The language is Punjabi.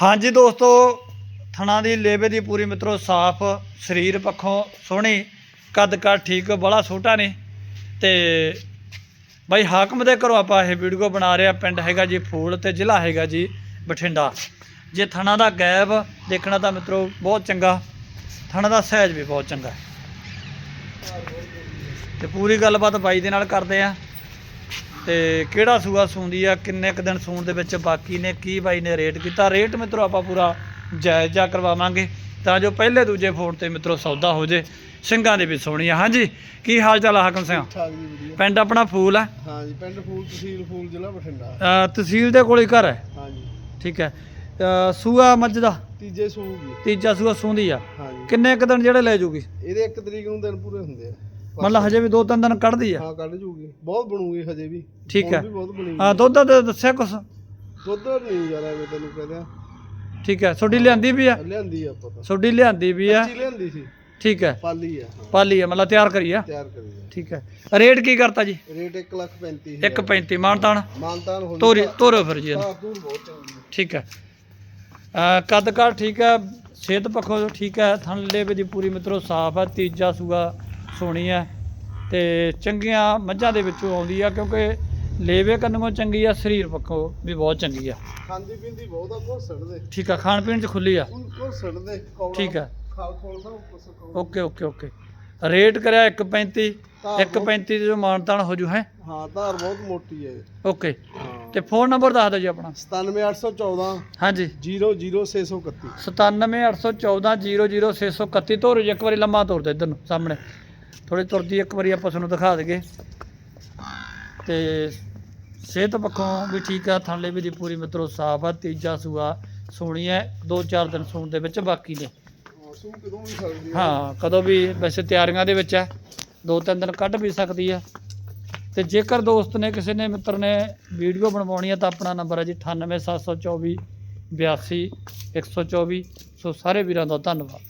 ਹਾਂਜੀ ਦੋਸਤੋ, ਥਣਾ ਦੀ ਲੇਵੇ ਦੀ ਪੂਰੀ ਮਿੱਤਰੋ, ਸਾਫ਼ ਸਰੀਰ ਪੱਖੋਂ ਸੋਹਣੀ ਕੱਦ ਕੱਦ ਠੀਕ, ਬੜਾ ਛੋਟਾ ਨਹੀਂ ਤੇ ਬਾਈ ਹਾਕਮ ਦੇ ਘਰੋਂ ਆਪਾਂ ਇਹ ਵੀਡੀਓ ਬਣਾ ਰਹੇ ਆ ਪਿੰਡ ਹੈਗਾ ਜੀ ਫੂਲ ਤੇ ਜ਼ਿਲ੍ਹਾ ਹੈਗਾ ਜੀ ਬਠਿੰਡਾ। ਜੇ ਥਣਾ ਦਾ ਗੈਬ ਦੇਖਣਾ ਤਾਂ ਮਿੱਤਰੋ, ਬਹੁਤ ਚੰਗਾ। ਥਣਾ ਦਾ ਸਹਿਜ ਵੀ ਬਹੁਤ ਚੰਗਾ। ਹੈ ਤੇ ਪੂਰੀ ਗੱਲਬਾਤ ਬਾਈ ਦੇ ਨਾਲ ਕਰਦੇ ਆ ਤੇ ਕਿਹੜਾ ਸੂਆ ਸੂੰਦੀ ਆ ਕਿੰਨੇ ਕੁ ਦਿਨ ਸੂਣ ਦੇ ਵਿੱਚ ਬਾਕੀ ਨੇ ਕੀ ਬਾਈ ਨੇ ਰੇਟ ਕੀਤਾ? ਰੇਟ ਮਿੱਤਰੋ ਆਪਾਂ ਪੂਰਾ ਜਾਇਜ਼ਾ ਕਰਵਾਵਾਂਗੇ। ਤਾਂ ਜੋ ਪਹਿਲੇ ਦੂਜੇ ਫੋਨ ਤੇ ਮਿੱਤਰੋ ਸੌਦਾ ਹੋ ਜੇ ਸਿੰਘਾਂ ਦੇ ਵੀ ਸੋਹਣੀ ਆ। ਹਾਂਜੀ ਕੀ ਹਾਲ ਚਾਲ ਆ ਹਾਕਮ ਸਿੰਘ? ਠਾਕ ਜੀ ਵਧੀਆ। ਪਿੰਡ ਆਪਣਾ ਫੂਲ ਆ? ਹਾਂ ਜੀ ਪਿੰਡ ਫੂਲ ਤਹਿਸੀਲ ਫੂਲ ਜ਼ਿਲ੍ਹਾ ਬਠਿੰਡਾ। ਅ, ਤਹਿਸੀਲ ਦੇ ਕੋਲ ਹੀ ਘਰ ਹੈ? ਹਾਂ ਜੀ ਠੀਕ ਹੈ। ਅ, ਸੂਆ ਮੱਝ ਦਾ? ਤੀਜੇ ਸੂਗੀ। ਤੀਜਾ ਸੂਆ ਸੂੰਦੀ ਆ। ਕਿੰਨੇ ਕੁ ਦਿਨ ਜਿਹੜੇ ਲੈ ਜੂਗੀ? ਇਹਦੇ ਇੱਕ ਤਰੀਕ ਨੂੰ ਦਿਨ ਪੂਰੇ ਹੁੰਦੇ ਆ। ਮਤਲਬ ਹਜੇ ਵੀ ਦੋ ਤਿੰਨ ਦਿਨ ਕੱਢਦੀ ਆ। ਹਾਂ ਕੱਢ ਜੂਗੀ। ਬਹੁਤ ਬਣੂਗੀ ਹਜੇ ਵੀ। ਠੀਕ ਹੁਣ ਹੈ ਵੀ ਬਹੁਤ ਦੁੱਧ ਦਾ ਦੱਸਿਆ ਕੁਛ? ਦੁੱਧ ਨਹੀਂ ਯਾਰ ਐਵੇਂ ਤੈਨੂੰ ਕਹਦਿਆ ਠੀਕ ਹੈ ਛੋਡੀ ਲਿਆਂਦੀ ਵੀ ਆ? ਲਿਆਂਦੀ ਆ ਪਤਾ ਛੋਡੀ ਲਿਆਂਦੀ ਵੀ ਆ? ਕੱਚੀ ਲਿਆਂਦੀ ਸੀ। ਠੀਕ ਹੈ ਪਾਲੀ ਆ ਹਾਂ। ਪਾਲੀ ਆ ਮਤਲਬ ਤਿਆਰ ਕਰੀ ਆ? ਤਿਆਰ ਕਰੀ ਆ। ਠੀਕ ਹੈ ਰੇਟ ਕੀ ਕਰਤਾ ਜੀ? ਰੇਟ 1 ਲੱਖ 35 ਇੱਕ 35 ਮਾਨਤਾਨ? ਮਾਨਤਾਨ ਹੋ ਤੋਰੀ ਤੋਰੋ ਫਿਰ ਜੀ ਇਹਨੂੰ। ਹਾਂ ਦੂਰ ਬਹੁਤ ਚੰਗੀ ਆ। ਠੀਕ ਹੈ ਅ, ਕੱਦ ਕਾਠ ਠੀਕ ਹੈ ਸਿਹਤ ਪੱਖੋਂ ਠੀਕ ਹੈ ਥਣ ਲੇਵੇ ਦੀ ਪੂਰੀ ਮਿੱਤਰੋ ਸਾਫ਼ ਹੈ ਤੀਜਾ ਸੂਆ ਸੋਹਣੀ ਹੈ ਤੇ ਚੰਗੀਆਂ ਮੱਝਾਂ ਦੇ ਵਿੱਚੋਂ ਆਉਂਦੀ ਆ ਕਿਉਂਕਿ ਲੇਵੇ ਕੰਨੋਂ ਚੰਗੀ ਆ ਸਰੀਰ ਪੱਖੋਂ ਵੀ ਬਹੁਤ ਚੰਗੀ ਆ। ਖਾਂਦੀ ਪੀਂਦੀ ਬਹੁਤ ਆ ਬਹੁਤ ਸੜਦੇ। ਠੀਕ ਆ ਖਾਣ ਪੀਣ ਚ ਖੁੱਲੀ ਆ। ਠੀਕ ਕੌੜਾ। Okay okay okay. ਰੇਟ ਕਰਿਆ 1.35 ਧਾਰ 1.35 ਜੋ ਮਾਨਤਾਨ ਹੋ ਜੂ ਹੈ? ਹਾਂ ਧਾਰ ਬਹੁਤ ਮੋਟੀ ਹੈ ਓਕੇ। ਤੇ ਫੋਨ ਨੰਬਰ ਦੱਸ ਦਿਓ ਜੀ ਆਪਣਾ। 97814 ਹਾਂਜੀ। 00631 9781400631 ਤੋਰ ਇੱਕ ਵਾਰੀ ਲੰਮਾ ਤੋਰ ਦੇ ਇੱਧਰ ਨੂੰ ਸਾਹਮਣੇ। ਥੋੜੀ ਤੁਰਦੀ ਇੱਕ ਵਾਰੀ ਆਪਾਂ ਤੁਹਾਨੂੰ ਦਿਖਾ ਦਈਏ। ਤੇ ਸਿਹਤ ਪੱਖੋਂ ਵੀ ਠੀਕ ਆ ਥਣਲੇ ਵੀ ਦੀ ਪੂਰੀ ਮਿੱਤਰੋ ਸਾਫ਼ ਆ, ਤੀਜਾ ਸੂਆ ਸੋਹਣੀ ਹੈ ਦੋ ਚਾਰ ਦਿਨ ਸੂਣ ਦੇ ਵਿੱਚ ਬਾਕੀ ਨੇ। ਹਾਂ, ਕਦੋਂ ਵੀ ਵੈਸੇ ਤਿਆਰੀਆਂ ਦੇ ਵਿੱਚ ਹੈ ਦੋ ਤਿੰਨ ਦਿਨ ਕੱਢ ਵੀ ਸਕਦੀ ਹੈ ਤੇ ਜੇਕਰ ਦੋਸਤ ਨੇ, ਕਿਸੇ ਨੇ, ਮਿੱਤਰ ਨੇ ਵੀਡੀਓ ਬਣਵਾਉਣੀ ਹੈ ਤਾਂ ਆਪਣਾ ਨੰਬਰ ਹੈ ਜੀ 98724 82 124 ਸੋ ਸਾਰੇ ਵੀਰਾਂ ਦਾ ਧੰਨਵਾਦ।